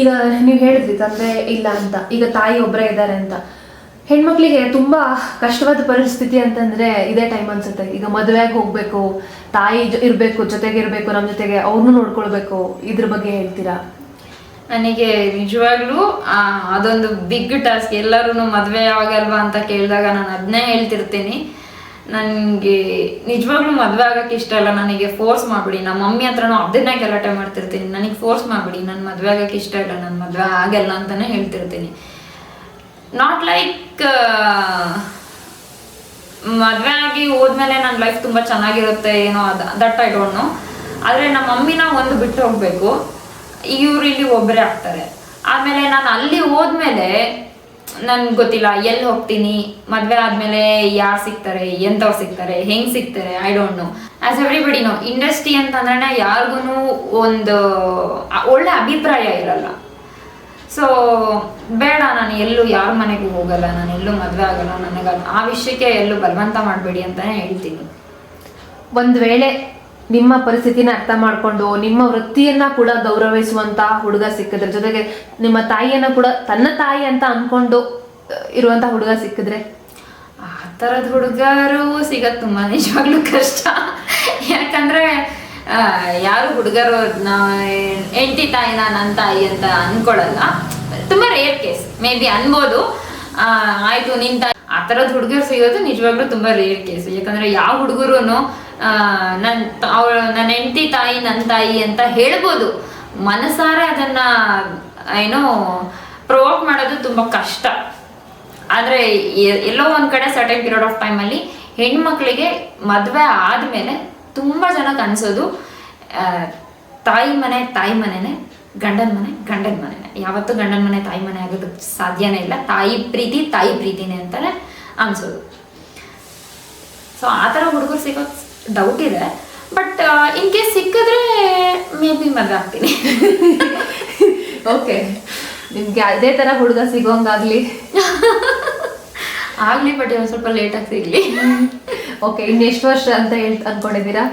ಈಗ ನೀವು ಹೇಳಿದ್ರಿ ತಂದೆ ಇಲ್ಲ ಅಂತ, ಈಗ ತಾಯಿ ಒಬ್ಬರೇ ಇದ್ದಾರೆ ಅಂತ. ಹೆಣ್ಮಕ್ಳಿಗೆ ತುಂಬಾ ಕಷ್ಟವಾದ ಪರಿಸ್ಥಿತಿ ಅಂತಂದ್ರೆ ಇದೇ ಟೈಮ್ ಅನ್ಸುತ್ತೆ. ಈಗ ಮದುವೆಗೆ ಹೋಗ್ಬೇಕು, ತಾಯಿ ಇರಬೇಕು, ಜೊತೆಗೆ ಇರ್ಬೇಕು ನಮ್ಮ ಜೊತೆಗೆ ಅವ್ರನ್ನೂ ನೋಡ್ಕೊಳ್ಬೇಕು. ಇದ್ರ ಬಗ್ಗೆ ಹೇಳ್ತೀರಾ? ನನಗೆ ನಿಜವಾಗ್ಲೂ ಅದೊಂದು ಬಿಗ್ ಟಾಸ್ಕ್ ಎಲ್ಲರೂ ಮದುವೆ ಯಾವಾಗಲ್ವಾ ಅಂತ ಕೇಳಿದಾಗ ನಾನು ಅದನ್ನೇ ಹೇಳ್ತಿರ್ತೀನಿ. ನನಗೆ ನಿಜವಾಗ್ಲೂ ಮದುವೆ ಆಗಕ್ಕೆ ಇಷ್ಟ ಇಲ್ಲ. ನನಗೆ ಫೋರ್ಸ್ ಮಾಡ್ಬಿಡಿ. ನಮ್ಮ ಮಮ್ಮಿ ಹತ್ರನೂ ಅದನ್ನೇ ಗಲಾಟೆ ಮಾಡ್ತಿರ್ತೀನಿ. ನನಗೆ ಫೋರ್ಸ್ ಮಾಡ್ಬಿಡಿ. ನನ್ನ ಮದುವೆ ಆಗಕ್ಕೆ ಇಷ್ಟ ಇಲ್ಲ. ನನ್ನ ಮದುವೆ ಆಗಲ್ಲ ಅಂತಾನೆ ಹೇಳ್ತಿರ್ತೀನಿ. ನಾಟ್ ಲೈಕ್ ಮದುವೆ ಆಗಿ ಹೋದ್ಮೇಲೆ ನನ್ನ ಲೈಫ್ ತುಂಬ ಚೆನ್ನಾಗಿರುತ್ತೆ ಏನೋ ಅದು, ದಟ್ ಐ ಡೋಂಟ್ ನೋ ಆದರೆ ನಮ್ಮ ಮಮ್ಮಿನ ಒಂದು ಬಿಟ್ಟು ಹೋಗಬೇಕು. ಇವ್ರು ಇಲ್ಲಿ ಒಬ್ಬರೇ ಆಗ್ತಾರೆ. ಆಮೇಲೆ ನಾನು ಅಲ್ಲಿ ಹೋದ್ಮೇಲೆ ನನ್ಗೆ ಗೊತ್ತಿಲ್ಲ, ಎಲ್ಲಿ ಹೋಗ್ತೀನಿ? ಮದುವೆ ಆದಮೇಲೆ ಯಾರು ಸಿಗ್ತಾರೆ, ಎಂಥವ್ರು ಸಿಗ್ತಾರೆ, ಹೆಂಗ್ ಸಿಗ್ತಾರೆ? I don't know as everybody know industry ಅಂತಂದ್ರೆ ಯಾರಿಗೂ ಒಂದು ಒಳ್ಳೆ ಅಭಿಪ್ರಾಯ ಇರಲ್ಲ. ಸೊ ಬೇಡ, ನಾನು ಎಲ್ಲೂ ಯಾರ ಮನೆಗೂ ಹೋಗಲ್ಲ, ನಾನು ಎಲ್ಲೂ ಮದುವೆ ಆಗಲ್ಲ, ನನಗೆ ಆ ವಿಷಯಕ್ಕೆ ಎಲ್ಲೂ ಬಲವಂತ ಮಾಡಬೇಡಿ ಅಂತಲೇ ಹೇಳ್ತೀನಿ. ಒಂದು ವೇಳೆ ನಿಮ್ಮ ಪರಿಸ್ಥಿತಿನ ಅರ್ಥ ಮಾಡ್ಕೊಂಡು ನಿಮ್ಮ ವೃತ್ತಿಯನ್ನ ಕೂಡ ಗೌರವಿಸುವಂತ ಹುಡುಗ ಸಿಕ್ಕಿದ್ರೆ, ಜೊತೆಗೆ ನಿಮ್ಮ ತಾಯಿಯನ್ನ ಕೂಡ ತನ್ನ ತಾಯಿ ಅಂತ ಅನ್ಕೊಂಡು ಇರುವಂತ ಹುಡುಗ ಸಿಕ್ಕಿದ್ರೆ? ಆ ತರದ ಹುಡುಗರು ಸಿಗೋದು ತುಂಬಾ ನಿಜವಾಗ್ಲೂ ಕಷ್ಟ. ಯಾಕಂದ್ರೆ ಯಾರು ಹುಡುಗರು ಎಂಟಿ ತಾಯಿನ ನನ್ನ ತಾಯಿ ಅಂತ ಅನ್ಕೊಳಲ್ಲ. ತುಂಬಾ ರೇರ್ ಕೇಸ್ ಮೇ ಬಿ ಅನ್ಬೋದು. ಆಯ್ತು, ನಿನ್ ಆ ಹುಡುಗರು ಸಿಗೋದು ನಿಜವಾಗ್ಲೂ ತುಂಬ ರೇರ್ ಕೇಸ್ ಯಾಕಂದ್ರೆ ಯಾವ ಹುಡುಗರು ನನ್ನ ಅವಳ ನನ್ನ ಹೆಂಡತಿ ತಾಯಿ ನನ್ನ ತಾಯಿ ಅಂತ ಹೇಳ್ಬೋದು. ಮನಸಾರೆ ಅದನ್ನ, ಏನೋ ಪ್ರೊವೋಕ್ ಮಾಡೋದು ತುಂಬ ಕಷ್ಟ. ಆದರೆ ಎಲ್ಲೋ ಒಂದು ಕಡೆ ಸರ್ಟನ್ ಪೀರಿಯಡ್ ಆಫ್ ಟೈಮಲ್ಲಿ ಹೆಣ್ಮಕ್ಳಿಗೆ ಮದುವೆ ಆದ್ಮೇಲೆ ತುಂಬ ಜನಕ್ಕೆ ಅನ್ಸೋದು ತಾಯಿ ಮನೆ, ತಾಯಿ ಮನೆನೇ, ಗಂಡನ ಮನೆ, ಗಂಡನ ಮನೆನೇ ಯಾವತ್ತೂ ಗಂಡನ ಮನೆ ತಾಯಿ ಮನೆ ಆಗೋದಕ್ಕೆ ಸಾಧ್ಯನೇ ಇಲ್ಲ. ತಾಯಿ ಪ್ರೀತಿ ತಾಯಿ ಪ್ರೀತಿನೇ ಅಂತಾನೆ ಅನ್ಸೋದು. ಸೊ ಆ ಥರ ಹುಡುಗರು ಸಿಗೋ ಡೌಟ್ ಇದೆ. ಬಟ್ ಇನ್ ಕೇಸ್ ಸಿಕ್ಕಿದ್ರೆ ಮೇ ಬಿ ಮದುವೆ ಆಗ್ತೀನಿ. ಓಕೆ ನಿಮ್ಗೆ ಅದೇ ತರ ಹುಡುಗ ಸಿಗೋಂಗಾಗ್ಲಿ. ಆಗಲಿ ಬಟ್ ಇವಾಗ ಸ್ವಲ್ಪ ಲೇಟಾಗಿ ಸಿಗಲಿ. ಓಕೆ ಇನ್ನೆಷ್ಟು ವರ್ಷ ಅಂತ ಹೇಳ್ ಅನ್ಕೊಂಡಿದ್ದೀರಾ?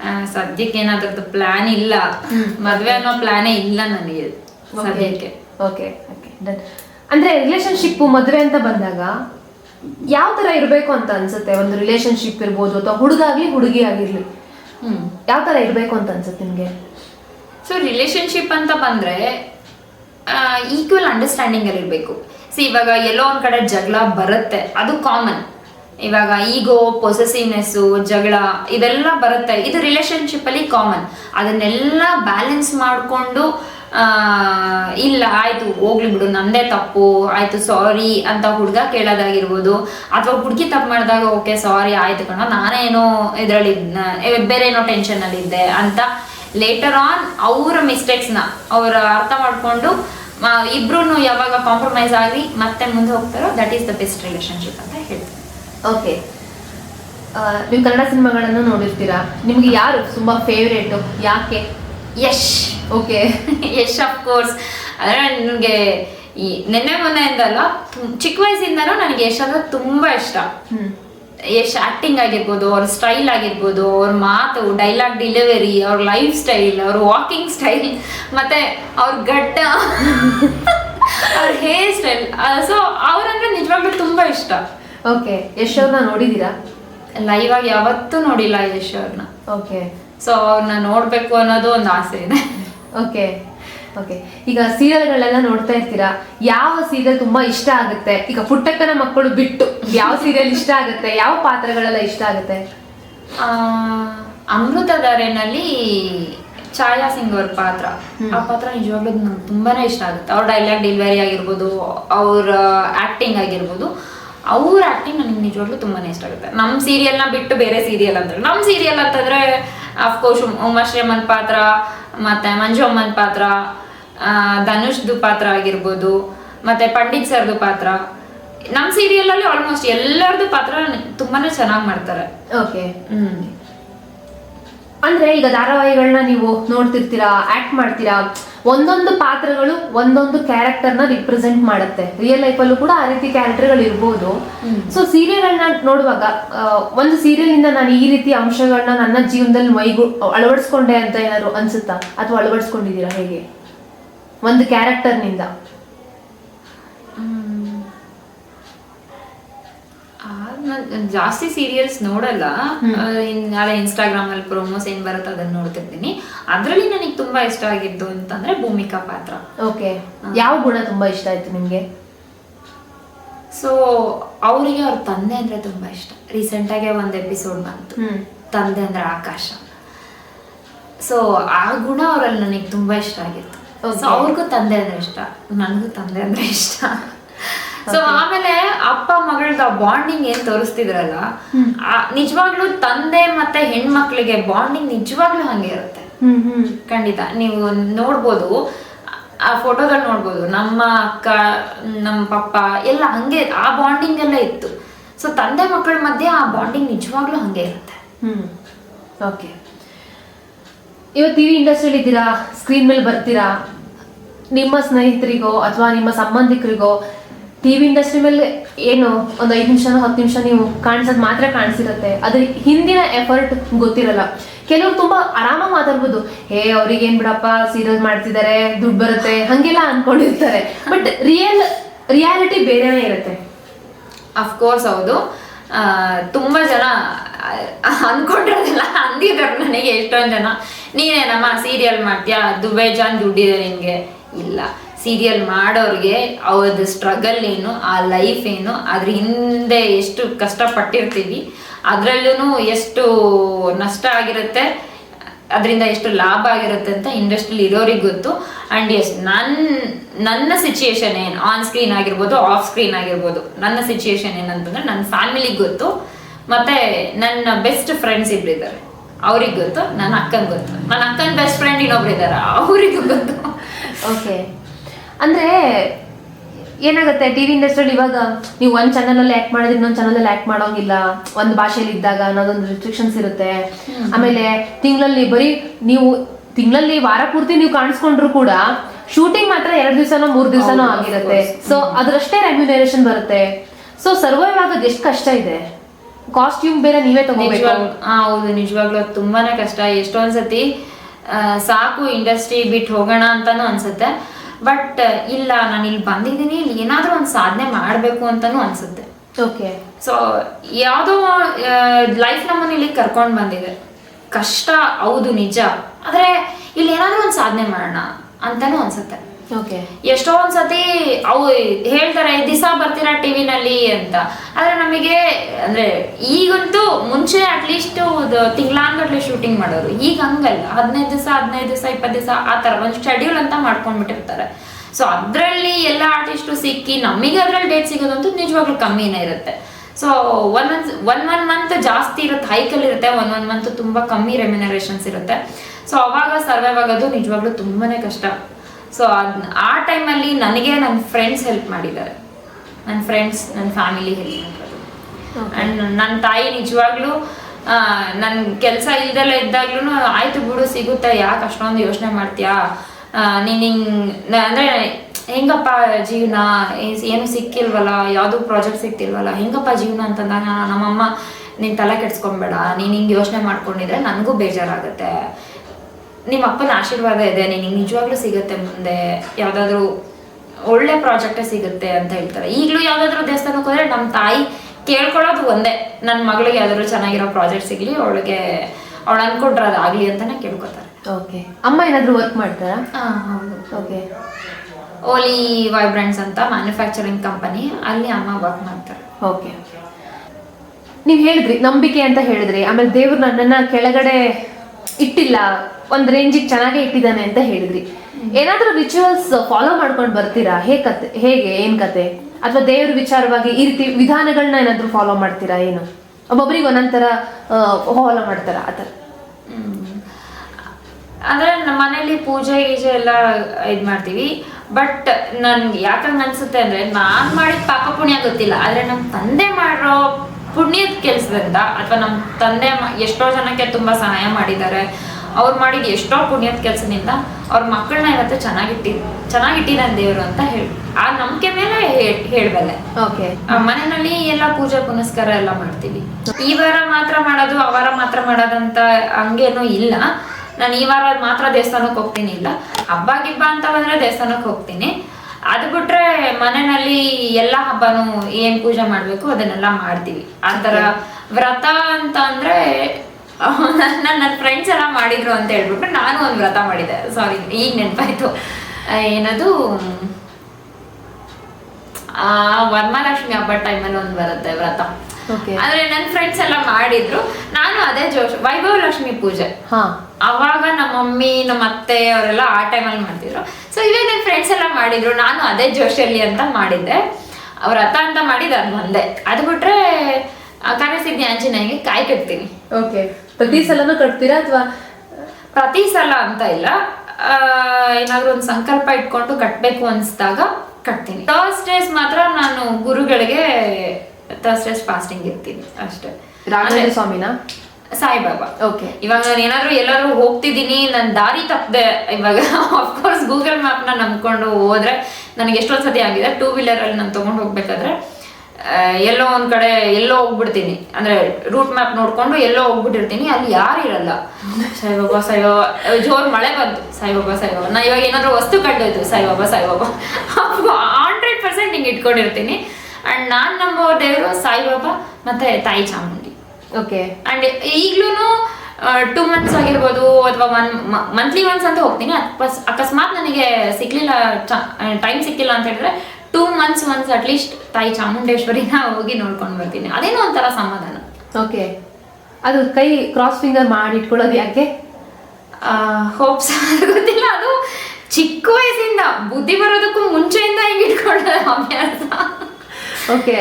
ಆ, ಸದ್ಯಕ್ಕೆ ಏನಾದ್ರದ್ದು ಪ್ಲಾನ್ ಇಲ್ಲ. ಮದುವೆ ಅನ್ನೋ ಪ್ಲ್ಯಾನೇ ಇಲ್ಲ ನನಗೆ. ಸದ್ಯಕ್ಕೆ ಓಕೆ ಓಕೆ ಡನ್ ಅಂದ್ರೆ ರಿಲೇಶನ್ಶಿಪ್ ಮದುವೆ ಅಂತ ಬಂದಾಗ ಯಾವ ತರ ಇರಬೇಕು ಅಂತ ಅನ್ಸುತ್ತೆ? ಒಂದು ರಿಲೇಶನ್ಶಿಪ್ ಇರ್ಬೋದು ಅಥವಾ ಹುಡುಗ ಆಗ್ಲಿ ಹುಡುಗಿ ಆಗಿರ್ಲಿ. ಯಾವ ತರ ಇರಬೇಕು ಅಂತ ಅನ್ಸುತ್ತೆ ನಿಮಗೆ? ಸೊ ರಿಲೇಶನ್ಶಿಪ್ ಅಂತ ಬಂದ್ರೆ ಈಕ್ವಲ್ ಅಂಡರ್ಸ್ಟ್ಯಾಂಡಿಂಗ್ ಅಲ್ಲಿ ಇರಬೇಕು. ಸಿ ಇವಾಗ ಎಲ್ಲೋ ಒಂದ್ ಕಡೆ ಜಗಳ ಬರುತ್ತೆ. ಅದು ಕಾಮನ್ ಇವಾಗ ಈಗೋ ಪೊಸೆಸಿವ್ನೆಸ್ಸು ಜಗಳ ಇದೆಲ್ಲ ಬರುತ್ತೆ. ಇದು ರಿಲೇಶನ್ಶಿಪ್ ಅಲ್ಲಿ ಕಾಮನ್ ಅದನ್ನೆಲ್ಲ ಬ್ಯಾಲೆನ್ಸ್ ಮಾಡಿಕೊಂಡು ಇಲ್ಲ ಆಯ್ತು ಹೋಗ್ಲಿ ಬಿಡು ನಂದೇ ತಪ್ಪು ಆಯ್ತು ಸಾರಿ ಅಂತ ಹುಡುಗ ಕೇಳೋದಾಗಿರ್ಬೋದು. ಅಥವಾ ಹುಡುಗಿ ತಪ್ಪು ಮಾಡಿದಾಗ ಓಕೆ ಸಾರಿ ಆಯ್ತು ಕಣ ನಾನೇನೋ ಇದರಲ್ಲಿ ಬೇರೆ ಏನೋ ಟೆನ್ಷನ್ ಅಲ್ಲಿ ಇದ್ದೆ ಅಂತ ಲೇಟರ್ ಆನ್ ಅವರ ಮಿಸ್ಟೇಕ್ಸ್ನ ಅವರ ಅರ್ಥ ಮಾಡಿಕೊಂಡು ಇಬ್ರು ಯಾವಾಗ ಕಾಂಪ್ರಮೈಸ್ ಆಗಿ ಮತ್ತೆ ಮುಂದೆ ಹೋಗ್ತಾರೋ that is the best relationship ಅಂತ ಹೇಳ್ತೀನಿ. ಓಕೆ ನೀವು ಕನ್ನಡ ಸಿನಿಮಾಗಳನ್ನು ನೋಡಿರ್ತೀರಾ? ನಿಮ್ಗೆ ಯಾರು ತುಂಬಾ ಫೇವ್ರೇಟು ಯಾಕೆ? Yash okay Yash of course ಅಂದರೆ ನನಗೆ ಈ ನಿನ್ನೆ ಮೊನ್ನೆಯಿಂದಲ್ಲ ಚಿಕ್ಕ ವಯಸ್ಸಿಂದನೂ ನನಗೆ ಯಶ್ ಅಂದ್ರೆ ತುಂಬ ಇಷ್ಟ. ಯಶ್ ಆಕ್ಟಿಂಗ್ ಆಗಿರ್ಬೋದು ಅವ್ರ ಸ್ಟೈಲ್ ಆಗಿರ್ಬೋದು ಅವ್ರ ಮಾತು ಡೈಲಾಗ್ ಡೆಲಿವರಿ ಅವ್ರ ಲೈಫ್ ಸ್ಟೈಲ್ ಅವ್ರ ವಾಕಿಂಗ್ ಸ್ಟೈಲ್ ಮತ್ತೆ ಅವ್ರ ಗಡ್ಡ ಅವ್ರ ಹೇರ್ ಸ್ಟೈಲ್ ಸೊ ಅವ್ರಂದ್ರೆ ನಿಜವಾಗ್ಲೂ ತುಂಬ ಇಷ್ಟ. ಓಕೆ ಯಶ್ ಅವ್ರನ್ನ ನೋಡಿದೀರಾ? ಲೈವ್ ಆಗಿ ಯಾವತ್ತೂ ನೋಡಿಲ್ಲ ಯಶ್ ಅವ್ರನ್ನ ಓಕೆ ಸೊ ಅವ್ರನ್ನ ನೋಡಬೇಕು ಅನ್ನೋದು ಒಂದು ಆಸೆ ಇದೆ. ಓಕೆ ಓಕೆ ಈಗ ಸೀರಿಯಲ್ಗಳೆಲ್ಲ ನೋಡ್ತಾ ಇರ್ತೀರಾ? ಯಾವ ಸೀರಿಯಲ್ ತುಂಬಾ ಇಷ್ಟ ಆಗುತ್ತೆ? ಈಗ ಪುಟ್ಟಕ್ಕನ ಮಕ್ಕಳು ಬಿಟ್ಟು ಯಾವ ಸೀರಿಯಲ್ ಇಷ್ಟ ಆಗುತ್ತೆ? ಯಾವ ಪಾತ್ರಗಳೆಲ್ಲ ಇಷ್ಟ ಆಗುತ್ತೆ? ಆ, ಅಮೃತಧಾರೆನಲ್ಲಿ ಛಾಯಾ ಸಿಂಗ್ ಅವ್ರ ಪಾತ್ರ ಆ ಪಾತ್ರ ನಿಜವಾಗ್ಲೂ ನಂಗೆ ತುಂಬಾನೇ ಇಷ್ಟ ಆಗುತ್ತೆ. ಅವ್ರ ಡೈಲಾಗ್ ಡೆಲಿವರಿ ಆಗಿರ್ಬೋದು ಅವ್ರ ಆಕ್ಟಿಂಗ್ ಆಗಿರ್ಬೋದು ಅವ್ರ ಆಕ್ಟಿಂಗ್ ನನಗೆ ನಿಜವಾಗ್ಲೂ ತುಂಬಾನೇ ಇಷ್ಟ ಆಗುತ್ತೆ. ನಮ್ಮ ಸೀರಿಯಲ್ನ ಬಿಟ್ಟು ಬೇರೆ ಸೀರಿಯಲ್ ಅಂದ್ರೆ ನಮ್ಮ ಸೀರಿಯಲ್ ಅಂತಂದ್ರೆ ಅಫ್ಕೋರ್ಸ್ ಉಮಾಶ್ರೀಮನ್ ಪಾತ್ರ ಮತ್ತೆ ಮಂಜು ಅಮ್ಮನ್ ಪಾತ್ರ ಆ, ಧನುಷ್ದು ಪಾತ್ರ ಆಗಿರ್ಬೋದು ಮತ್ತೆ ಪಂಡಿತ್ ಸರ್ದು ಪಾತ್ರ. ನಮ್ಮ ಸೀರಿಯಲ್ ಅಲ್ಲಿ ಆಲ್ಮೋಸ್ಟ್ ಎಲ್ಲರದು ಪಾತ್ರ ತುಂಬಾನೇ ಚೆನ್ನಾಗಿ ಮಾಡ್ತಾರೆ. Okay hmm. ಅಂದ್ರೆ ಈಗ ಧಾರಾವಾಹಿಗಳನ್ನ ನೀವು ನೋಡ್ತಿರ್ತೀರಾ ಆಕ್ಟ್ ಮಾಡ್ತೀರಾ? ಒಂದೊಂದು ಪಾತ್ರಗಳು ಒಂದೊಂದು ಕ್ಯಾರೆಕ್ಟರ್ನ ರಿಪ್ರೆಸೆಂಟ್ ಮಾಡುತ್ತೆ. ರಿಯಲ್ ಲೈಫಲ್ಲೂ ಕೂಡ ಆ ರೀತಿ ಕ್ಯಾರೆಕ್ಟರ್ಗಳು ಇರ್ಬೋದು. ಸೊ ಸೀರಿಯಲ್ಗಳನ್ನ ನೋಡುವಾಗ ಒಂದು ಸೀರಿಯಲ್ ಇಂದ ನಾನು ಈ ರೀತಿ ಅಂಶಗಳನ್ನ ನನ್ನ ಜೀವನದಲ್ಲಿ ಮೈಗು ಅಳವಡಿಸ್ಕೊಂಡೆ ಅಂತ ಏನಾದ್ರು ಅನ್ಸುತ್ತಾ? ಅಥವಾ ಅಳವಡಿಸ್ಕೊಂಡಿದ್ದೀರಾ ಹೇಗೆ? ಒಂದು ಕ್ಯಾರೆಕ್ಟರ್ನಿಂದ ಆ, ನಾನ್ ಜಾಸ್ತಿ ಸೀರಿಯಲ್ಸ್ ನೋಡಲ್ಲ. ನಾಳೆ ಇನ್ಸ್ಟಾಗ್ರಾಮ್ ಅಲ್ಲಿ ಪ್ರೊಮೋಸ್ ಏನ್ ಬರುತ್ತೆ ಅದನ್ನ ನೋಡ್ತಿರ್ತೀನಿ. ಅದ್ರಲ್ಲಿ ನನಗೆ ತುಂಬಾ ಇಷ್ಟ ಆಗಿದ್ದು ಅಂತಂದ್ರೆ ಭೂಮಿಕಾ ಪಾತ್ರ. ಓಕೆ ಯಾವ ಗುಣ ತುಂಬಾ ಇಷ್ಟ ಆಯ್ತು ನಿಮ್ಗೆ? ಸೊ ಅವರಿಗೆ ಅವ್ರ ತಂದೆ ಅಂದ್ರೆ ತುಂಬಾ ಇಷ್ಟ. ರೀಸೆಂಟ್ ಆಗಿ ಒಂದ್ ಎಪಿಸೋಡ್ ಬಂತು. ತಂದೆ ಅಂದ್ರೆ ಆಕಾಶ. ಸೊ ಆ ಗುಣ ಅವರಲ್ಲಿ ನನಗೆ ತುಂಬಾ ಇಷ್ಟ ಆಗಿತ್ತು. ಸೊ ಅವ್ರಿಗೂ ತಂದೆ ಅಂದ್ರೆ ಇಷ್ಟ. ನನಗೂ ತಂದೆ ಅಂದ್ರೆ ಇಷ್ಟ. ಸೊ ಆಮೇಲೆ ಅಪ್ಪ ಮಗಳದ ಬಾಂಡಿಂಗ್ ಏನ್ ತೋರಿಸ್ತಿದ್ರಲ್ಲ ನಿಜವಾಗ್ಲೂ ತಂದೆ ಮತ್ತೆ ಹೆಣ್ಮಕ್ಳಿಗೆ ಬಾಂಡಿಂಗ್ ನಿಜವಾಗ್ಲೂ ಹಂಗೆ ಇರುತ್ತೆ. ಹ್ಮ್ ಹ್ಮ್. ಖಂಡಿತ. ನೀವು ನೋಡ್ಬೋದು ಆ ಫೋಟೋಗಳು ನೋಡ್ಬೋದು ನಮ್ಮ ಅಕ್ಕ ನಮ್ಮ ಪಪ್ಪ ಎಲ್ಲ ಹಂಗೆ ಆ ಬಾಂಡಿಂಗ್ ಎಲ್ಲ ಇತ್ತು. ಸೊ ತಂದೆ ಮಕ್ಕಳ ಮಧ್ಯೆ ಆ ಬಾಂಡಿಂಗ್ ನಿಜವಾಗ್ಲೂ ಹಂಗೆ ಇರುತ್ತೆ. ಹ್ಮ್. ಓಕೆ ಇವತ್ತು ಟಿವಿ ಇಂಡಸ್ಟ್ರಿಯಲ್ಲಿ ಇದ್ದೀರಾ? ಸ್ಕ್ರೀನ್ ಮೇಲೆ ಬರ್ತೀರಾ? ನಿಮ್ಮ ಸ್ನೇಹಿತರಿಗೋ ಅಥವಾ ನಿಮ್ಮ ಸಂಬಂಧಿಕರಿಗೋ ಟಿವಿ ಇಂಡಸ್ಟ್ರಿ ಮೇಲೆ ಏನು ಒಂದು ಐದು ನಿಮಿಷ ಹತ್ತು ನಿಮಿಷ ನೀವು ಕಾಣಿಸೋದು ಮಾತ್ರ ಕಾಣಿಸಿರುತ್ತೆ. ಅದ್ರ ಹಿಂದಿನ ಎಫರ್ಟ್ ಗೊತ್ತಿರಲ್ಲ. ಕೆಲವ್ರು ತುಂಬಾ ಆರಾಮಾಗಿ ಮಾತಾಡ್ಬೋದು. ಹೇ ಅವ್ರಿಗೆ ಏನ್ ಬಿಡಪ್ಪ ಸೀರಿಯಲ್ ಮಾಡ್ತಿದ್ದಾರೆ ದುಡ್ಡು ಬರುತ್ತೆ. ಹಂಗೆಲ್ಲ ಅನ್ಕೊಂಡಿರ್ತಾರೆ. ಬಟ್ ರಿಯಲ್ ರಿಯಾಲಿಟಿ ಬೇರೆನೇ ಇರುತ್ತೆ. ಅಫ್ಕೋರ್ಸ್ ಹೌದು. ತುಂಬಾ ಜನ ಅನ್ಕೊಂಡಿರೋದಿಲ್ಲ ಅನ್ಕೊಂಡಿರೋದೆಲ್ಲ. ಅಂದಿದ್ದಾರೆ ನನಗೆ ಎಷ್ಟೊಂದು ಜನ. ನೀನೇನಮ್ಮ ಸೀರಿಯಲ್ ಮಾಡ್ತೀಯಾ? ದುಬೈ ಜಾನ್ ದುಡ್ಡಿದೆ ನಿಮಗೆ ಇಲ್ಲ. ಸೀರಿಯಲ್ ಮಾಡೋರಿಗೆ ಅವ್ರದ್ದು ಸ್ಟ್ರಗಲ್ ಏನು, ಆ ಲೈಫ್ ಏನು, ಅದ್ರ ಹಿಂದೆ ಎಷ್ಟು ಕಷ್ಟಪಟ್ಟಿರ್ತೀವಿ ಅದರಲ್ಲೂ ಎಷ್ಟು ನಷ್ಟ ಆಗಿರುತ್ತೆ, ಅದರಿಂದ ಎಷ್ಟು ಲಾಭ ಆಗಿರುತ್ತೆ ಅಂತ ಇಂಡಸ್ಟ್ರಿಲಿ ಇರೋರಿಗೆ ಗೊತ್ತು. ಆ್ಯಂಡ್ ಎಸ್ ನನ್ನ ನನ್ನ ಸಿಚುಯೇಷನ್ ಏನು ಆನ್ ಸ್ಕ್ರೀನ್ ಆಗಿರ್ಬೋದು ಆಫ್ ಸ್ಕ್ರೀನ್ ಆಗಿರ್ಬೋದು, ನನ್ನ ಸಿಚುಯೇಷನ್ ಏನಂತಂದ್ರೆ ನನ್ನ ಫ್ಯಾಮಿಲಿಗೆ ಗೊತ್ತು, ಮತ್ತೆ ನನ್ನ ಬೆಸ್ಟ್ ಫ್ರೆಂಡ್ಸ್ ಇಬ್ಬರಿದ್ದಾರೆ ಅವ್ರಿಗೆ ಗೊತ್ತು ನನ್ನ ಅಕ್ಕನ ಗೊತ್ತು. ನನ್ನ ಅಕ್ಕನ ಬೆಸ್ಟ್ ಫ್ರೆಂಡ್ ಇನ್ನೊಬ್ರು ಇದ್ದಾರೆ ಅವರಿಗೂ ಗೊತ್ತು. ಓಕೆ ಅಂದ್ರೆ ಏನಾಗುತ್ತೆ ಟಿವಿ ಇಂಡಸ್ಟ್ರಿಯಲ್ಲಿ ಇವಾಗ ನೀವು ಒಂದು ಚಾನಲಲ್ಲಿ ಆ್ಯಕ್ಟ್ ಮಾಡಿದ್ರೆ ಇನ್ನೊಂದು ಚಾನಲಲ್ಲಿ ಅಲ್ಲಿ ಆಕ್ಟ್ ಮಾಡೋಂಗಿಲ್ಲ. ಒಂದು ಭಾಷೆಯಲ್ಲಿ ಇದ್ದಾಗ ಅನ್ನೋದೊಂದು ರಿಸ್ಟ್ರಿಕ್ಷನ್ಸ್ ಇರುತ್ತೆ. ಆಮೇಲೆ ತಿಂಗಳಲ್ಲಿ ಬರೀ ನೀವು ತಿಂಗಳಲ್ಲಿ ವಾರ ಪೂರ್ತಿ ನೀವು ಕಾಣಿಸ್ಕೊಂಡ್ರು ಕೂಡ ಶೂಟಿಂಗ್ ಮಾತ್ರ ಎರಡು ದಿವಸನೋ ಮೂರು ದಿವಸನೋ ಆಗಿರುತ್ತೆ. ಸೊ ಅದರಷ್ಟೇ ರೆಮ್ಯುನರೇಷನ್ ಬರುತ್ತೆ. ಸೊ ಸರ್ವೈವ್ ಆಗೋದು ಎಷ್ಟು ಕಷ್ಟ ಇದೆ? ಕಾಸ್ಟ್ಯೂಮ್ ಬೇರೆ ನೀವೇ ತಗೋಬೇಕು. ಹೌದು ನಿಜವಾಗ್ಲೂ ಅದು ತುಂಬಾನೇ ಕಷ್ಟ. ಎಷ್ಟೊಂದ್ಸತಿ ಸಾಕು ಇಂಡಸ್ಟ್ರಿ ಬಿಟ್ಟು ಹೋಗೋಣ ಅಂತಾನು ಅನ್ಸುತ್ತೆ. ಬಟ್ ಇಲ್ಲ ನಾನು ಇಲ್ಲಿ ಬಂದಿದ್ದೀನಿ ಇಲ್ಲಿ ಏನಾದ್ರೂ ಒಂದು ಸಾಧನೆ ಮಾಡಬೇಕು ಅಂತಲೂ ಅನ್ಸುತ್ತೆ. ಓಕೆ. ಸೊ ಯಾವುದೋ ಲೈಫ್ ನಮ್ಮನ್ನು ಇಲ್ಲಿ ಕರ್ಕೊಂಡು ಬಂದಿದೆ. ಕಷ್ಟ ಹೌದು ನಿಜ. ಆದ್ರೆ ಇಲ್ಲಿ ಏನಾದ್ರೂ ಒಂದು ಸಾಧನೆ ಮಾಡೋಣ ಅಂತಲೂ ಅನ್ಸುತ್ತೆ. ಓಕೆ ಸತಿ ಅವು ಹೇಳ್ತಾರೆ ದಿವಸ ಬರ್ತೀರಾ ಟಿವಿನಲ್ಲಿ? ಅಂತ. ಆದ್ರೆ ನಮಗೆ, ಅಂದ್ರೆ ಈಗಂತೂ ಮುಂಚೆ ಅಟ್ಲೀಸ್ಟ್ ತಿಂಗ್ಳಾನ್ಗಟ್ಲೆ ಶೂಟಿಂಗ್ ಮಾಡೋರು. ಈಗ ಹಂಗಲ್ಲ. ಹದಿನೈದು ದಿವಸ ಹದಿನೈದು ದಿವಸ ಇಪ್ಪತ್ತು ದಿವಸ ಆ ತರ ಒಂದು ಶೆಡ್ಯೂಲ್ ಅಂತ ಮಾಡ್ಕೊಂಡ್ಬಿಟ್ಟಿರ್ತಾರೆ. ಸೊ ಅದರಲ್ಲಿ ಎಲ್ಲ ಆರ್ಟಿಸ್ಟು ಸಿಕ್ಕಿ ನಮಗೆ ಅದ್ರಲ್ಲಿ ಡೇಟ್ ಸಿಗೋದಂತೂ ನಿಜವಾಗ್ಲೂ ಕಮ್ಮಿನೇ ಇರುತ್ತೆ. So one one one one month ಜಾಸ್ತಿ ಇರುತ್ತೆ. ಹೈಕಲ್ ಇರುತ್ತೆ. ಒನ್ ಒನ್ ಮಂತ್ ತುಂಬಾ ಕಮ್ಮಿ ರೆಮ್ಯುನರೇಷನ್ಸ್ ಇರುತ್ತೆ. ಸೊ ಅವಾಗ ಸರ್ವೈವ್ ಆಗೋದು ನಿಜವಾಗ್ಲೂ ತುಂಬಾನೇ ಕಷ್ಟ. ಸೊ ಆ ಆ ಟೈಮಲ್ಲಿ ನನಗೆ ನನ್ನ ಫ್ರೆಂಡ್ಸ್ ಹೆಲ್ಪ್ ಮಾಡಿದ್ದಾರೆ. ನನ್ನ ಫ್ರೆಂಡ್ಸ್ ನನ್ನ ಫ್ಯಾಮಿಲಿ ಹೆಲ್ಪ್ ಮಾಡಿರೋದು. ಆ್ಯಂಡ್ ನನ್ನ ತಾಯಿ ನಿಜವಾಗ್ಲೂ ನನ್ನ ಕೆಲಸ ಇಲ್ದೆಲ್ಲ ಇದ್ದಾಗ್ಲೂ ಆಯ್ತು ಬಿಡು ಸಿಗುತ್ತೆ ಯಾಕೆ ಅಷ್ಟೊಂದು ಯೋಚನೆ ಮಾಡ್ತೀಯಾ? ನೀನು ಹಿಂಗ್ ಅಂದ್ರೆ ಹೆಂಗಪ್ಪ ಜೀವನ? ಏನು ಸಿಕ್ಕಿಲ್ವಲ್ಲ? ಯಾವುದು ಪ್ರಾಜೆಕ್ಟ್ ಸಿಕ್ತಿಲ್ವಲ್ಲ? ಹೆಂಗಪ್ಪ ಜೀವನ ಅಂತಂದಾಗ ನಮ್ಮಮ್ಮ ನೀನ್ ತಲೆ ಕೆಡ್ಸ್ಕೊಂಬೇಡ ನೀನು ಹಿಂಗೆ ಯೋಚನೆ ಮಾಡ್ಕೊಂಡಿದ್ರೆ ನನಗೂ ಬೇಜಾರಾಗುತ್ತೆ. ನಿಮ್ಮ ಅಪ್ಪನ ಆಶೀರ್ವಾದ ಇದೆ ನಿನಗೆ ನಿಜವಾಗ್ಲೂ ಸಿಗುತ್ತೆ ಮುಂದೆ ಯಾವ್ದಾದ್ರು ಒಳ್ಳೆ ಪ್ರಾಜೆಕ್ಟೇ ಸಿಗುತ್ತೆ ಅಂತ ಹೇಳ್ತಾರೆ. ಈಗಲೂ ಯಾವ್ದಾದ್ರು ದೇವಸ್ಥಾನಕ್ಕೆ ಹೋದ್ರೆ ನಮ್ಮ ತಾಯಿ ಕೇಳ್ಕೊಳ್ಳೋದು ಒಂದೇ ನನ್ನ ಮಗಳಿಗೆ ಯಾವ್ದಾದ್ರು ಚೆನ್ನಾಗಿರೋ ಪ್ರಾಜೆಕ್ಟ್ ಸಿಗಲಿ ಅವಳಿಗೆ ಅವಳು ಅನ್ಕೊಂಡ್ರೆ ಅದಾಗ್ಲಿ ಅಂತಾನೆ ಕೇಳ್ಕೊತಾರೆ. ಓಕೆ ಅಮ್ಮ ಏನಾದ್ರು ವರ್ಕ್ ಮಾಡ್ತಾರಾ? ಹೌದು. ಓಕೆ ಓಲಿ ವೈಬ್ರೆಂಟ್ಸ್ ಅಂತ ಮ್ಯಾನುಫ್ಯಾಕ್ಚರಿಂಗ್ ಕಂಪನಿ ಅಲ್ಲಿ ಅಮ್ಮ ವರ್ಕ್ ಮಾಡ್ತಾರೆ. ಓಕೆ ನೀವು ಹೇಳಿದ್ರಿ ನಂಬಿಕೆ ಅಂತ ಹೇಳಿದ್ರಿ ಆಮೇಲೆ ದೇವ್ರು ನನ್ನನ್ನು ಕೆಳಗಡೆ ಇಟ್ಟಿಲ್ಲ, ಒಂದ್ ರೇಂಜಿಗೆ ಚೆನ್ನಾಗೇ ಇಟ್ಟಿದ್ದಾನೆ ಅಂತ ಹೇಳಿದ್ರಿ. ಏನಾದ್ರೂ ರಿಚುವಲ್ಸ್ ಫಾಲೋ ಮಾಡ್ಕೊಂಡು ಬರ್ತೀರಾ? ಹೇಗೆ ಕತೆ, ಹೇಗೆ, ಏನ್ ಕತೆ? ಅಥವಾ ದೇವ್ರ ವಿಚಾರವಾಗಿ ಈ ರೀತಿ ವಿಧಾನಗಳನ್ನ ಏನಾದ್ರೂ ಫಾಲೋ ಮಾಡ್ತೀರಾ, ಏನು? ಒಬ್ಬೊಬ್ರಿಗೆ ಒಂದೊಂಥರ ಫಾಲೋ ಮಾಡ್ತಾರ ಥರ. ಅಂದ್ರೆ ನಮ್ಮ ಮನೇಲಿ ಪೂಜೆ, ಗೀಜೆ ಎಲ್ಲ ಇದ್ ಮಾಡ್ತೀವಿ. ಬಟ್ ನನ್ಗೆ ಯಾಕಂಗ ಅನ್ಸುತ್ತೆ ಅಂದ್ರೆ ನಾನ್ ಮಾಡಿದ ಪಾಪ ಪುಣ್ಯ ಗೊತ್ತಿಲ್ಲ. ಆದ್ರೆ ನಮ್ ತಂದೆ ಮಾಡೋ ಪುಣ್ಯದ ಕೆಲಸದಿಂದ ಅಥವಾ ನಮ್ಮ ತಂದೆ ಎಷ್ಟೋ ಜನಕ್ಕೆ ತುಂಬಾ ಸಹಾಯ ಮಾಡಿದ್ದಾರೆ. ಅವ್ರು ಮಾಡಿದ ಎಷ್ಟೋ ಪುಣ್ಯದ ಕೆಲಸದಿಂದ ಅವ್ರ ಮಕ್ಕಳನ್ನ ಇವತ್ತು ಚೆನ್ನಾಗಿಟ್ಟಿ ಚೆನ್ನಾಗಿಟ್ಟಿದ್ದಾನೆ ದೇವರು ಅಂತ ಹೇಳಿ ಆ ನಂಬಿಕೆ ಮೇಲೆ ಹೇಳ್ಬಲ್ಲೆ. ಮನೆಯಲ್ಲಿ ಎಲ್ಲ ಪೂಜೆ ಪುನಸ್ಕಾರ ಎಲ್ಲ ಮಾಡ್ತೀವಿ. ಈ ವಾರ ಮಾತ್ರ ಮಾಡೋದು ಆ ವಾರ ಮಾತ್ರ ಮಾಡೋದಂತ ಹಂಗೇನು ಇಲ್ಲ. ನಾನು ಈ ವಾರ ಮಾತ್ರ ದೇವಸ್ಥಾನಕ್ಕೆ ಹೋಗ್ತೀನಿ ಇಲ್ಲ. ಹಬ್ಬ ಗಿಬ್ಬ ಅಂತ ಬಂದ್ರೆ ದೇವಸ್ಥಾನಕ್ಕೆ ಹೋಗ್ತೀನಿ. ಅದು ಬಿಟ್ರೆ ಮನೆಯಲ್ಲಿ ಎಲ್ಲ ಹಬ್ಬನೂ ಏನ್ ಪೂಜೆ ಮಾಡ್ಬೇಕು ಅದನ್ನೆಲ್ಲ ಮಾಡ್ತೀವಿ. ಆತರ ವ್ರತ ಅಂತ ಅಂದ್ರೆ ನನ್ನ ಫ್ರೆಂಡ್ಸ್ ಎಲ್ಲ ಮಾಡಿದ್ರು ಅಂತ ಹೇಳ್ಬಿಟ್ಟು ನಾನು ಒಂದು ವ್ರತ ಮಾಡಿದೆ. ಸಾರಿ ಈಗ ನೆನಪಾಯ್ತು. ಆ, ಏನದು? ಆ ವರಮಹಾಲಕ್ಷ್ಮಿ ಹಬ್ಬ ಟೈಮಲ್ಲಿ ಒಂದು ಬರುತ್ತೆ ವ್ರತ. ಆದ್ರೆ ನನ್ನ ಫ್ರೆಂಡ್ಸ್ ಎಲ್ಲ ಮಾಡಿದ್ರು. ನಾನು ಅದೇ ಜೋಶ್ ವೈಭವ ಲಕ್ಷ್ಮಿ ಪೂಜೆ. ಹಾ. ಅವಾಗ ನಮ್ಮ ಮಮ್ಮಿ ನಮ್ಮ ಅತ್ತೆ ಅವರೆಲ್ಲ ಆ ಟೈಮಲ್ಲಿ ಮಾಡ್ತಿದ್ರು. ಸೊ ಇವೇ ನನ್ನ ಫ್ರೆಂಡ್ಸ್ ಎಲ್ಲ ಮಾಡಿದ್ರು. ನಾನು ಅದೇ ಜೋಶಲ್ಲಿ ಅಂತ ಮಾಡಿದ್ದೆ. ಅವ್ರ ವ್ರತ ಅಂತ ಮಾಡಿದ ಅದು ಒಂದೇ. ಅದು ಬಿಟ್ರೆ ಆ ಕಾರ್ಯಸಿದ್ಧಿ ಆಂಜನೇಯಗೆ ಕಾಯಿ ಕಟ್ತೀನಿ. ಓಕೆ ಪ್ರತಿ ಸಲನೂ ಕಟ್ತೀರಾ ಅಥವಾ? ಪ್ರತಿ ಸಲ ಅಂತ ಇಲ್ಲ. ಏನಾದ್ರು ಒಂದು ಸಂಕಲ್ಪ ಇಟ್ಕೊಂಡು ಕಟ್ಟಬೇಕು ಅನ್ಸ್ದಾಗ ಕಟ್ತೀನಿ. ಡೇಸ್ ಮಾತ್ರ ನಾನು ಗುರುಗಳಿಗೆ ಡೇಸ್ ಫಾಸ್ಟಿಂಗ್ ಇರ್ತೀನಿ ಅಷ್ಟೇ. ರಾಘವೇಂದ್ರ ಸ್ವಾಮಿನ? ಸಾಯಿಬಾಬಾ. ಓಕೆ ಇವಾಗ ನಾನು ಏನಾದ್ರು ಎಲ್ಲಾದ್ರೂ ಹೋಗ್ತಿದ್ದೀನಿ ನನ್ನ ದಾರಿ ತಪ್ಪದೆ ಇವಾಗ ಅಫ್ಕೋರ್ಸ್ ಗೂಗಲ್ ಮ್ಯಾಪ್ನ ನಂಬ್ಕೊಂಡು ಹೋದ್ರೆ ನನಗೆ ಎಷ್ಟೊಂದು ಸತಿ ಆಗಿದೆ. ಟೂ ವೀಲರಲ್ಲಿ ನಾನು ತೊಗೊಂಡು ಹೋಗ್ಬೇಕಾದ್ರೆ ಎಲ್ಲೋ ಒಂದ್ ಕಡೆ ಎಲ್ಲೋ ಹೋಗ್ಬಿಡ್ತೀನಿ. ಅಂದ್ರೆ ರೂಟ್ ಮ್ಯಾಪ್ ನೋಡ್ಕೊಂಡು ಎಲ್ಲೋ ಹೋಗ್ಬಿಟ್ಟಿರ್ತೀನಿ. ಅಲ್ಲಿ ಯಾರು ಇರಲ್ಲ. ಸಾಯಿಬಾಬಾ ಸಾಯಿಬಾಬಾ. ಜೋರ್ ಮಳೆ ಬಂತು. ಸಾಯಿಬಾಬಾ ಸಾಯಿಬಾಬಾ. ನಾ ಇವಾಗ ಏನಾದ್ರು ವಸ್ತು ಕಂಡೋಯ್ತು ಸಾಯಿಬಾಬಾ ಸಾಯಿಬಾಬಾ. ಹಂಡ್ರೆಡ್ ಪರ್ಸೆಂಟ್ ಹಿಂಗೆ ಇಟ್ಕೊಂಡಿರ್ತೀನಿ. ಅಂಡ್ ನಾನ್ ನಂಬೋ ದೇವರು ಸಾಯಿಬಾಬಾ ಮತ್ತೆ ತಾಯಿ ಚಾಮುಂಡಿ. ಓಕೆ ಅಂಡ್ ಈಗ್ಲೂ ಟೂ ಮಂತ್ಸ್ ಆಗಿರ್ಬೋದು ಅಥವಾ ಒನ್ ಮಂತ್ಲಿ ಒನ್ಸ್ ಅಂತ ಹೋಗ್ತೀನಿ. ಅಕಸ್- ಅಕಸ್ಮಾತ್ ನನಗೆ ಸಿಗ್ಲಿಲ್ಲ ಟೈಮ್ ಸಿಕ್ಕಿಲ್ಲ ಅಂತ ಹೇಳಿದ್ರೆ ಟೂ ಮಂತ್ಸ್ ಒನ್ಸ್ ಅಟ್ಲೀಸ್ಟ್ ತಾಯಿ ಚಾಮುಂಡೇಶ್ವರಿನ ಹೋಗಿ ನೋಡ್ಕೊಂಡು ಬರ್ತೀನಿ. ಅದೇನೋ ಒಂಥರ ಸಮಾಧಾನ. ಓಕೆ ಅದು ಕೈ ಕ್ರಾಸ್ ಫಿಂಗರ್ ಮಾಡಿ ಇಟ್ಕೊಳ್ಳೋದು ಯಾಕೆ? ಹೋಪ್ಸ್ ಗೊತ್ತಿಲ್ಲ. ಅದು ಚಿಕ್ಕ ವಯಸ್ಸಿಂದ ಬುದ್ಧಿ ಬರೋದಕ್ಕೂ ಮುಂಚೆಯಿಂದ ಹಿಂಗೆ ಇಟ್ಕೊಳ್ಳೋದು ಅಭ್ಯಾಸ. ಓಕೆ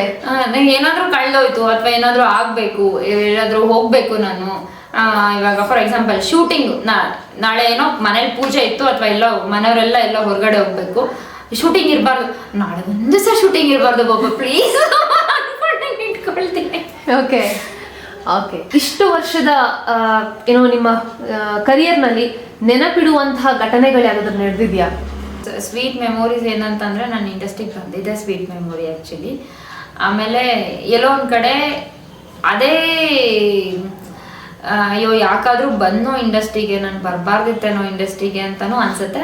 ನಂಗೆ ಏನಾದ್ರೂ ಕಳ್ದೋಯ್ತು ಅಥವಾ ಏನಾದ್ರೂ ಆಗ್ಬೇಕು ಎಲ್ಲಾದ್ರೂ ಹೋಗ್ಬೇಕು ನಾನು ಇವಾಗ ಫಾರ್ ಎಕ್ಸಾಂಪಲ್ ಶೂಟಿಂಗ್ ನಾಳೆ ಏನೋ ಮನೇಲಿ ಪೂಜೆ ಇತ್ತು ಅಥವಾ ಎಲ್ಲೋ ಮನೆಯವರೆಲ್ಲ ಎಲ್ಲ ಹೊರಗಡೆ ಹೋಗ್ಬೇಕು ಶೂಟಿಂಗ್ ಇರಬಾರ್ದು. ನಾಳೆ ಒಂದು ಸಹ ಶೂಟಿಂಗ್ ಇರಬಾರ್ದು ಬಾಬಾ ಪ್ಲೀಸ್ ಇಟ್ಕೊಳ್ತೀನಿ ಓಕೆ ಓಕೆ ಇಷ್ಟು ವರ್ಷದ ಏನೋ ನಿಮ್ಮ ಕರಿಯರ್ನಲ್ಲಿ ನೆನಪಿಡುವಂತಹ ಘಟನೆಗಳು ಯಾವ್ದಾದ್ರು ನಡೆದಿದ್ಯಾ? ಸ್ವೀಟ್ ಮೆಮೊರೀಸ್ ಏನಂತಂದ್ರೆ ನಾನು ಇಂಡಸ್ಟ್ರಿಗೆ ಬಂದಿದ್ದೆ ಸ್ವೀಟ್ ಮೆಮೊರಿ ಆ್ಯಕ್ಚುಲಿ ಆಮೇಲೆ ಎಲ್ಲೋ ಒಂದು ಕಡೆ ಅದೇ ಅಯ್ಯೋ ಯಾಕಾದರೂ ಬಂದು ಇಂಡಸ್ಟ್ರಿಗೆ ನಾನು ಬರಬಾರ್ದಿತ್ತೇನೋ ಇಂಡಸ್ಟ್ರಿಗೆ ಅಂತಲೂ ಅನ್ಸುತ್ತೆ.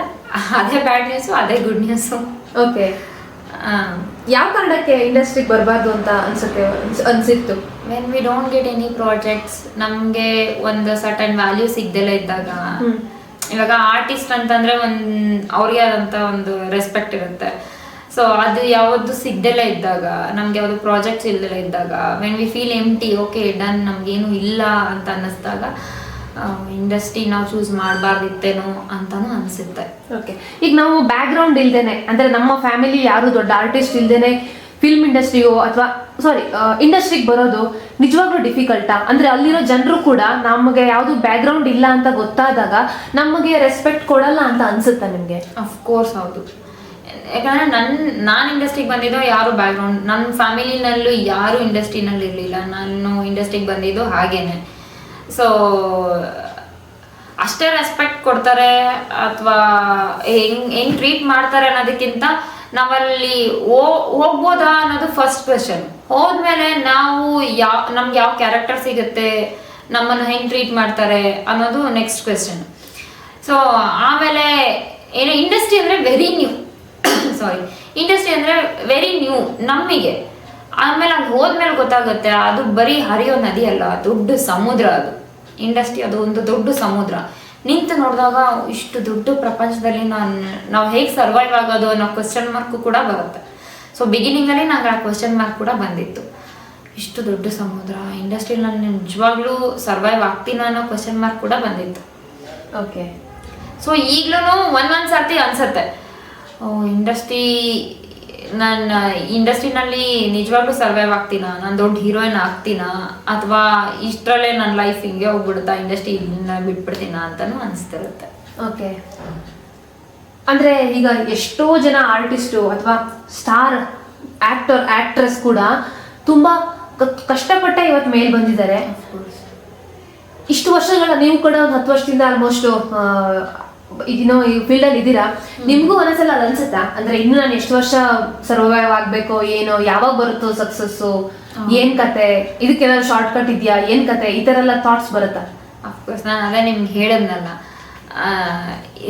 ಅದೇ ಬ್ಯಾಡ್ ನ್ಯೂಸು ಅದೇ ಗುಡ್ ನ್ಯೂಸು ಓಕೆ ಯಾವ ಕಾರಣಕ್ಕೆ ಇಂಡಸ್ಟ್ರಿಗೆ ಬರಬಾರ್ದು ಅಂತ ಅನ್ಸುತ್ತೆ ಅನ್ಸ್- ಅನ್ಸಿತ್ತು? When we don't get any projects ನಮಗೆ ಒಂದು ಸರ್ಟನ್ ವ್ಯಾಲ್ಯೂ ಸಿಗ್ದೆಲ್ಲ ಇದ್ದಾಗ. ಇವಾಗ ಆರ್ಟಿಸ್ಟ್ ಅಂತಂದ್ರೆ ಒಂದು ಅವ್ರಿಗೆ ಆದಂತ ಒಂದು ರೆಸ್ಪೆಕ್ಟ್ ಇರುತ್ತೆ. ಸೊ ಅದು ಯಾವುದು ಸಿಗ್ದೆಲ್ಲ ಇದ್ದಾಗ, ನಮ್ಗೆ ಯಾವುದು ಪ್ರಾಜೆಕ್ಟ್ಸ್ ಇಲ್ದೆಲ್ಲ ಇದ್ದಾಗ when we feel empty okay done ನಮ್ಗೇನು ಇಲ್ಲ ಅಂತ ಅನ್ನಿಸ್ದಾಗ ಇಂಡಸ್ಟ್ರಿ ನಾವು ಚೂಸ್ ಮಾಡಬಾರ್ದಿತ್ತೇನೋ ಅಂತಾನು ಅನಿಸುತ್ತೆ. ಓಕೆ ಈಗ ನಾವು ಬ್ಯಾಕ್ ಗ್ರೌಂಡ್ ಇಲ್ದೇನೆ, ಅಂದ್ರೆ ನಮ್ಮ ಫ್ಯಾಮಿಲಿ ಯಾರು ದೊಡ್ಡ ಆರ್ಟಿಸ್ಟ್ ಇಲ್ದೇನೆ ಫಿಲ್ಮ್ ಇಂಡಸ್ಟ್ರಿಯೋ ಅಥವಾ ಸಾರಿ ಇಂಡಸ್ಟ್ರಿಗೆ ಬರೋದು ನಿಜವಾಗ್ಲೂ ಡಿಫಿಕಲ್ಟಾ ಅಂದ್ರೆ ಅಲ್ಲಿರೋ ಜನರು ಕೂಡ ನಮಗೆ ಯಾವುದು ಬ್ಯಾಕ್ ಗ್ರೌಂಡ್ ಇಲ್ಲ ಅಂತ ಗೊತ್ತಾದಾಗ ನಮಗೆ ರೆಸ್ಪೆಕ್ಟ್ ಕೊಡಲ್ಲ ಅಂತ ಅನ್ಸುತ್ತಾ ನಿಮ್ಗೆ? ಕೋರ್ಸ್ ಹೌದು. ಯಾಕಂದ್ರೆ ನನ್ನ ನಾನು ಇಂಡಸ್ಟ್ರಿಗೆ ಬಂದಿದ್ದು ಯಾರು ಬ್ಯಾಕ್ಗ್ರೌಂಡ್ ನನ್ನ ಫ್ಯಾಮಿಲಿನಲ್ಲೂ ಯಾರು ಇಂಡಸ್ಟ್ರಿನಲ್ಲಿ ಇರಲಿಲ್ಲ. ನಾನು ಇಂಡಸ್ಟ್ರಿಗೆ ಬಂದಿದ್ದು ಹಾಗೇನೆ. ಸೊ ಅಷ್ಟೇ ರೆಸ್ಪೆಕ್ಟ್ ಕೊಡ್ತಾರೆ ಅಥವಾ ಹೆಂಗ್ ಹೆಂಗ್ ಟ್ರೀಟ್ ಮಾಡ್ತಾರೆ ಅನ್ನೋದಕ್ಕಿಂತ ನಾವಲ್ಲಿ ಹೋಗ್ಬೋದಾ ಅನ್ನೋದು ಫಸ್ಟ್ ಕ್ವೆಶನ್ ಹೋದ್ಮೇಲೆ ನಾವು ಯಾವ ನಮ್ಗೆ ಯಾವ ಕ್ಯಾರೆಕ್ಟರ್ ಸಿಗುತ್ತೆ, ನಮ್ಮನ್ನು ಹೆಂಗೆ ಟ್ರೀಟ್ ಮಾಡ್ತಾರೆ ಅನ್ನೋದು ನೆಕ್ಸ್ಟ್ ಕ್ವೆಶನ್ ಸೊ ಆಮೇಲೆ, ಏನೋ ಇಂಡಸ್ಟ್ರಿ ಅಂದರೆ ವೆರಿ ನ್ಯೂ ಸಾರಿ ಇಂಡಸ್ಟ್ರಿ ಅಂದರೆ ವೆರಿ ನ್ಯೂ ನಮಗೆ ಆಮೇಲೆ ಅಲ್ಲಿ ಹೋದ್ಮೇಲೆ ಗೊತ್ತಾಗುತ್ತೆ, ಅದು ಬರೀ ಹರಿಯೋ ನದಿ ಅಲ್ಲ, ದೊಡ್ಡ ಸಮುದ್ರ ಅದು. ಇಂಡಸ್ಟ್ರಿ ಅದು ಒಂದು ದೊಡ್ಡ ಸಮುದ್ರ. ನಿಂತು ನೋಡಿದಾಗ ಇಷ್ಟು ದೊಡ್ಡ ಪ್ರಪಂಚದಲ್ಲಿ ನಾನು ನಾವು ಹೇಗೆ ಸರ್ವೈವ್ ಆಗೋದು ಅನ್ನೋ ಕ್ವಶನ್ ಮಾರ್ಕು ಕೂಡ ಬರುತ್ತೆ. ಸೊ ಬಿಗಿನಿಂಗಲ್ಲಿ ನಂಗೆ ಆ ಕ್ವಶನ್ ಮಾರ್ಕ್ ಕೂಡ ಬಂದಿತ್ತು. ಇಷ್ಟು ದೊಡ್ಡ ಸಮುದ್ರ ಇಂಡಸ್ಟ್ರಿಯಲ್ಲಿ ನಾನು ನಿಜವಾಗ್ಲೂ ಸರ್ವೈವ್ ಆಗ್ತೀನ ಅನ್ನೋ ಕ್ವಶನ್ ಮಾರ್ಕ್ ಕೂಡ ಬಂದಿತ್ತು. ಓಕೆ ಸೊ ಈಗ್ಲೂ ಒಂದೊಂದು ಸರ್ತಿ ಅನಿಸುತ್ತೆ. ಇಂಡಸ್ಟ್ರಿ ನಾನು ಇಂಡಸ್ಟ್ರಿನಲ್ಲಿ ನಿಜವಾಗ್ಲೂ ಸರ್ವೈವ್ ಆಗ್ತೀನ ನಾನು ದೊಡ್ಡ ಹೀರೋಯಿನ್ ಆಗ್ತೀನಾ ಅಥವಾ ಇಷ್ಟರಲ್ಲೇ ನನ್ನ ಲೈಫ್ ಹಿಂಗೆ ಹೋಗ್ಬಿಡುತ್ತಾ ಇಂಡಸ್ಟ್ರಿ ಬಿಟ್ಬಿಡ್ತೀನ ಅಂತಲೂ ಅನಿಸ್ತಿರುತ್ತೆ. ಓಕೆ. ಅಂದ್ರೆ ಈಗ ಎಷ್ಟೋ ಜನ ಆರ್ಟಿಸ್ಟು ಅಥವಾ ಸ್ಟಾರ್ ಆಕ್ಟರ್ ಆ್ಯಕ್ಟ್ರೆಸ್ ಕೂಡ ತುಂಬಾ ಕಷ್ಟಪಟ್ಟೆ ಇವತ್ತು ಮೇಲ್ ಬಂದಿದ್ದಾರೆ. ಇಷ್ಟು ವರ್ಷಗಳ ನೀವು ಕೂಡ ಒಂದು ಹತ್ತು ವರ್ಷದಿಂದ ಆಲ್ಮೋಸ್ಟ್ ಇದನ್ನೋ ಈ ಫೀಲ್ಡ್ ಅಲ್ಲಿ ಇದ್ದೀರಾ? ನಿಮ್ಗೂ ಒಂದೊಂದ್ಸಲ ಅದು ಅನ್ಸುತ್ತಾ? ಅಂದ್ರೆ ಇನ್ನು ನಾನು ಎಷ್ಟು ವರ್ಷ ಸರ್ವೈವ್ ಆಗ್ಬೇಕು ಏನೋ ಯಾವಾಗ ಬರುತ್ತೋ ಸಕ್ಸಸ್ ಏನ್ ಕತೆ? ಇದಕ್ಕೆಲ್ಲ ಶಾರ್ಟ್ ಕಟ್ ಇದೆಯಾ? ಏನ್ ಕತೆ? ಈ ತರ ಎಲ್ಲ ಥಾಟ್ಸ್ ಬರುತ್ತಾ ಅಫ್ಕೋರ್ಸ್ ನಾನು ಅದೇ ನಿಮ್ಗೆ ಹೇಳದ್ನಲ್ಲ.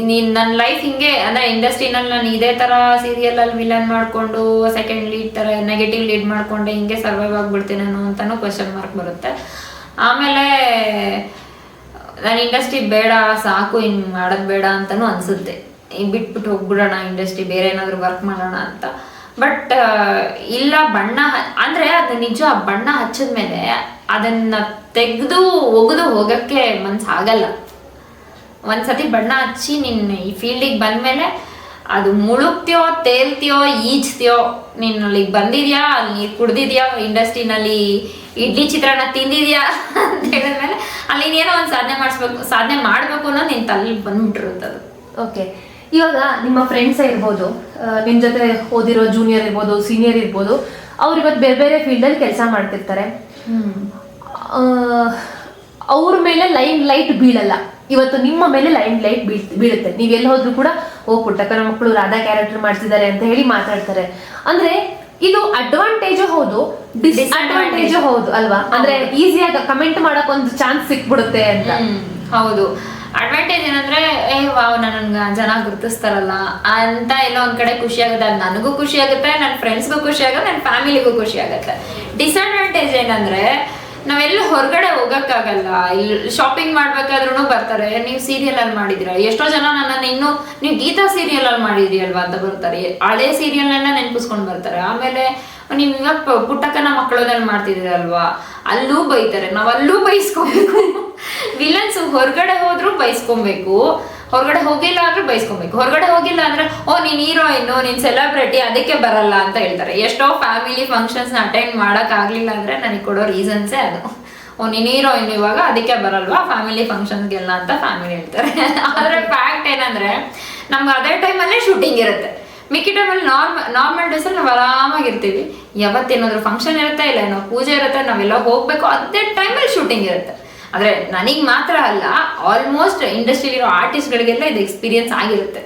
ನೀನ್ ನನ್ನ ಲೈಫ್ ಹಿಂಗೆ ಅಂದ್ರೆ ಇಂಡಸ್ಟ್ರಿನಲ್ಲಿ ನಾನು ಇದೇ ತರ ಸೀರಿಯಲ್ ಅಲ್ಲಿ ವಿಲನ್ ಮಾಡ್ಕೊಂಡು ಸೆಕೆಂಡ್ ಲೀಡ್ ತರ ನೆಗೆಟಿವ್ ಲೀಡ್ ಮಾಡ್ಕೊಂಡು ಹಿಂಗೆ ಸರ್ವೈವ್ ಆಗ್ಬಿಡ್ತೀನೇನೋ ಅಂತಾನು ಕ್ವಶನ್ ಮಾರ್ಕ್ ಬರುತ್ತೆ. ಆಮೇಲೆ ನಾನು ಇಂಡಸ್ಟ್ರಿ ಬೇಡ, ಸಾಕು, ಇನ್ ಮಾಡೋದ್ ಬೇಡ ಅಂತಾನು ಅನ್ಸುತ್ತೆ. ಬಿಟ್ಬಿಟ್ಟು ಹೋಗ್ಬಿಡೋಣ ಇಂಡಸ್ಟ್ರಿ ಬೇರೆ ಏನಾದ್ರು ವರ್ಕ್ ಮಾಡೋಣ ಅಂತ. ಬಟ್ ಇಲ್ಲ, ಬಣ್ಣ ಅಂದ್ರೆ ಅದು ನಿಜ, ಬಣ್ಣ ಹಚ್ಚಿದ್ಮೇಲೆ ಅದನ್ನ ತೆಗೆದು ಒಗೆದು ಹೋಗಕ್ಕೆ ಮನ್ಸಾಗಲ್ಲ. ಒಂದ್ಸತಿ ಬಣ್ಣ ಹಚ್ಚಿ ನಿನ್ನ ಈ ಫೀಲ್ಡಿಗೆ ಬಂದ್ಮೇಲೆ ಅದು ಮುಳುಗ್ತೀಯೋ, ತೇಲ್ತೀಯೋ, ಈಜ್ತೀಯೋ ನೀನು ಅಲ್ಲಿಗೆ ಬಂದಿದ್ಯಾ, ಅಲ್ಲಿ ನೀರು ಕುಡ್ದಿದ್ಯಾ ಇಂಡಸ್ಟ್ರಿನಲ್ಲಿ ಇಡ್ಲಿ ಚಿತ್ರಾನ್ನ ತಿಂದಿದ್ಯಾ? ಹೇಳಿದ್ಮೇಲೆ ಅಲ್ಲಿ ಏನೋ ಒಂದು ಸಾಧನೆ ಮಾಡಿಸ್ಬೇಕು, ಸಾಧನೆ ಮಾಡಬೇಕು ಅನ್ನೋದು ನಿನ್ನ ತಲೆ ಬಂದ್ಬಿಟ್ಟಿರುತ್ತದು. ಓಕೆ ಇವಾಗ ನಿಮ್ಮ ಫ್ರೆಂಡ್ಸೇ ಇರ್ಬೋದು ನಿಮ್ಮ ಜೊತೆ ಓದಿರೋ ಜೂನಿಯರ್ ಇರ್ಬೋದು ಸೀನಿಯರ್ ಇರ್ಬೋದು, ಅವ್ರು ಇವತ್ತು ಬೇರೆ ಬೇರೆ ಫೀಲ್ಡಲ್ಲಿ ಕೆಲಸ ಮಾಡ್ತಿರ್ತಾರೆ. ಅವ್ರ ಮೇಲೆ ಲೈನ್ ಲೈಟ್ ಬೀಳಲ್ಲ. ಇವತ್ತು ನಿಮ್ಮ ಮೇಲೆ ಲೈನ್ ಲೈಟ್ ಬೀಳ್, ಬೀಳುತ್ತೆ. ನೀವೆಲ್ಲ ಹೋದ್ರು ಕೂಡ, ಓ, ಪುಟ್ಟಕ್ಕನ ಮಕ್ಕಳು ರಾಧಾ ಕ್ಯಾರೆಕ್ಟರ್ ಮಾಡ್ತಿದ್ದಾರೆ ಅಂತ ಹೇಳಿ ಮಾತಾಡ್ತಾರೆ. ಅಂದ್ರೆ ಇದು ಅಡ್ವಾಂಟೇಜ್ ಹೌದು ಡಿಸ್ಅಡ್ವಾಂಟೇಜ್ ಹೌದು ಅಲ್ವಾ? ಅಂದ್ರೆ ಈಸಿಯಾಗಿ ಕಮೆಂಟ್ ಮಾಡಕ್ ಒಂದು ಚಾನ್ಸ್ ಸಿಕ್ಬಿಡುತ್ತೆ ಅಂತ. ಹೌದು. ಅಡ್ವಾಂಟೇಜ್ ಏನಂದ್ರೆ ಏ ವಾವ್ ನನ್ಗೆ ಜನ ಗುರುತಿಸ್ತಾರಲ್ಲ ಅಂತ ಎಲ್ಲ ಒಂದ್ ಕಡೆ ಖುಷಿ ಆಗುತ್ತೆ. ಅದ್ ನನಗೂ ಖುಷಿ ಆಗುತ್ತೆ ನನ್ನ ಫ್ರೆಂಡ್ಸ್ಗೂ ಖುಷಿ ಆಗುತ್ತೆ ನನ್ನ ಫ್ಯಾಮಿಲಿಗೂ ಖುಷಿ ಆಗುತ್ತೆ. ಡಿಸ್ಅಡ್ವಾಂಟೇಜ್ ಏನಂದ್ರೆ ನಾವೆಲ್ಲೂ ಹೊರಗಡೆ ಹೋಗಕ್ಕಾಗಲ್ಲ. ಇಲ್ಲಿ ಶಾಪಿಂಗ್ ಮಾಡ್ಬೇಕಾದ್ರೂ ಬರ್ತಾರೆ. ನೀವು ಸೀರಿಯಲ್ ಅಲ್ಲಿ ಮಾಡಿದಿರ ಎಷ್ಟೋ ಜನ ನನ್ನನ್ನು ಇನ್ನು, ನೀವು ಗೀತಾ ಸೀರಿಯಲ್ ಅಲ್ಲಿ ಮಾಡಿದ್ರಿ ಅಲ್ವಾ ಅಂತ ಬರ್ತಾರೆ. ಹಳೆ ಸೀರಿಯಲ್ನೆಲ್ಲ ನೆನ್ಪಿಸ್ಕೊಂಡ್ ಬರ್ತಾರೆ. ಆಮೇಲೆ ನೀವು ಇವಾಗ ಪುಟ್ಟಕ್ಕನ ಮಕ್ಕಳದಲ್ಲಿ ಮಾಡ್ತಿದ್ದೀರಲ್ವಾ? ಅಲ್ಲೂ ಬೈತಾರೆ. ನಾವ್ ಅಲ್ಲೂ ಬೈಸ್ಕೊಬೇಕು. ವಿಲನ್ಸ್ ಹೊರಗಡೆ ಹೋದ್ರು ಬೈಸ್ಕೊಬೇಕು. ಹೊರಗಡೆ ಹೋಗಿಲ್ಲ ಅಂದ್ರೆ ಬೈಸ್ಕೊಬೇಕು. ಹೊರಗಡೆ ಹೋಗಿಲ್ಲ ಅಂದ್ರೆ, ಓ, ನೀನ್ ಹೀರೋಯಿನ್ ನೀನ್ ಸೆಲೆಬ್ರಿಟಿ ಅದಕ್ಕೆ ಬರಲ್ಲ ಅಂತ ಹೇಳ್ತಾರೆ. ಎಷ್ಟೋ ಫ್ಯಾಮಿಲಿ ಫಂಕ್ಷನ್ಸ್ ಅಟೆಂಡ್ ಮಾಡಕ್ ಆಗ್ಲಿಲ್ಲ ಅಂದ್ರೆ ನನಗೆ ಕೊಡೋ ರೀಸನ್ಸೇ ಅದು. ಓ, ನೀನ್ ಹೀರೋಯಿನ್ ಇವಾಗ, ಅದಕ್ಕೆ ಬರಲ್ವಾ? ಫ್ಯಾಮಿಲಿ ಫಂಕ್ಷನ್ಗೆಲ್ಲ ಅಂತ ಫ್ಯಾಮಿಲಿ ಹೇಳ್ತಾರೆ. ಆದ್ರೆ ಫ್ಯಾಕ್ಟ್ ಏನಂದ್ರೆ, ನಮ್ಗೆ ಅದೇ ಟೈಮಲ್ಲೇ ಶೂಟಿಂಗ್ ಇರುತ್ತೆ. ಮಿಕ್ಕಿ ಟೈಮಲ್ಲಿ ನಾರ್ಮಲ್ ನಾರ್ಮಲ್ ಡೇಸಲ್ಲಿ ನಾವು ಆರಾಮಾಗಿರ್ತೀವಿ ಯಾವತ್ತೇನಾದ್ರು ಫಂಕ್ಷನ್ ಇರುತ್ತೆ ಇಲ್ಲ, ಏನೋ ಪೂಜೆ ಇರುತ್ತೆ, ನಾವೆಲ್ಲ ಹೋಗ್ಬೇಕು, ಅದೇ ಟೈಮಲ್ಲಿ ಶೂಟಿಂಗ್ ಇರುತ್ತೆ. ಆದ್ರೆ ನನಗ್ ಮಾತ್ರ ಅಲ್ಲ ಆಲ್ಮೋಸ್ಟ್ ಇಂಡಸ್ಟ್ರಿಲಿರೋ ಆರ್ಟಿಸ್ಟ್ಗಳಿಗೆಲ್ಲ ಇದು ಎಕ್ಸ್ಪೀರಿಯನ್ಸ್ ಆಗಿರುತ್ತೆ.